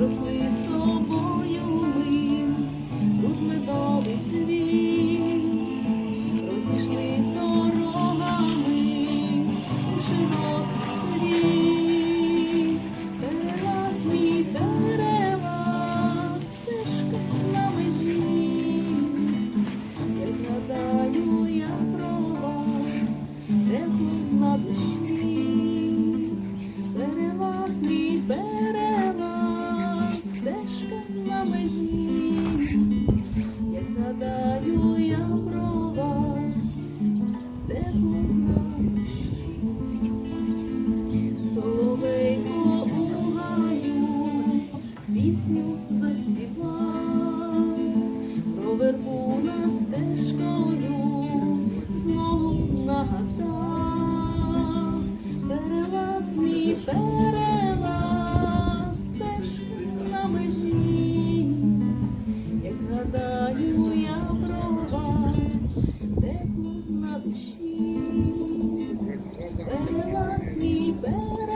outros на мені, як я про вас, тепло нашу, соловейко у гаю, пісню заспівав, про вербу. There must be better.